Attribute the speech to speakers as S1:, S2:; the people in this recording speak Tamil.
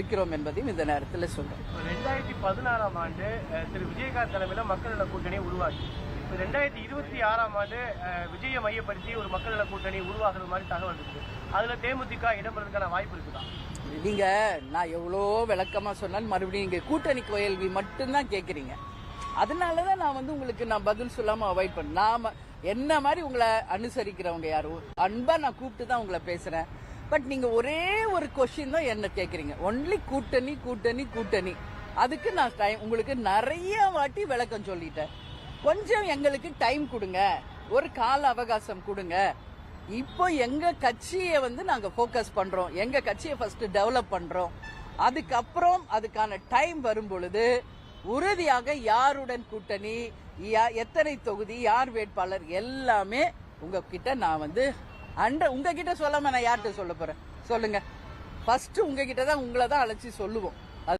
S1: இருக்கிறோம் என்பதையும் இந்த நேரத்தில் சொல்றேன்
S2: ரெண்டாயிரத்தி பதினாறாம் ஆண்டு திரு விஜயகாந்த் தலைமையில மக்கள் நல கூட்டணி உருவாச்சு. இப்போ ரெண்டாயிரத்தி இருபத்தி ஆறாம் ஆண்டு விஜயை மையப்படுத்தி ஒரு மக்கள் நல கூட்டணி உருவாகுறது மாதிரி தகவல் இருக்கு அதுல தேமுதிக இடம்பெறதுக்கான வாய்ப்பு இருக்குதா?
S1: நீங்க நான் எவ்வளோ விளக்கமா சொன்னாலும் மறுபடியும் இங்க கூட்டணி கோயல்வி மட்டும்தான் கேக்குறீங்க. அதனாலதான் நான் வந்து உங்களுக்கு நான் பதில் சொல்லாம அவாய்ட் பண்ண நாம என்ன மாதிரி உங்களை அனுசரிக்கிறவங்க யாரும் அன்பா நான் கூப்பிட்டு தான் உங்களை பேசுறேன். பட் நீங்கள் ஒரே ஒரு கொஷின் தான் என்ன கேட்குறீங்க ஒன்லி கூட்டணி கூட்டணி கூட்டணி. அதுக்கு நான் டைம் உங்களுக்கு நிறைய வாட்டி விளக்கம் சொல்லிட்டேன். கொஞ்சம் எங்களுக்கு டைம் கொடுங்க. ஒரு கால அவகாசம் கொடுங்க. இப்போ எங்க கட்சியை வந்து நாங்க ஃபோக்கஸ் பண்றோம். எங்க கட்சியை ஃபர்ஸ்ட் டெவலப் பண்றோம். அதுக்கப்புறம் அதுக்கான டைம் வரும் பொழுது உறுதியாக யாருடன் கூட்டணி யா- எத்தனை தொகுதி யார் வேட்பாளர் எல்லாமே உங்ககிட்ட நான் வந்து அண்ட உங்ககிட்ட சொல்லாம நான் யார்கிட்ட சொல்ல போறேன்? சொல்லுங்க. ஃபர்ஸ்ட் உங்ககிட்ட தான் உங்களை தான் அழைச்சி சொல்லுவோம்.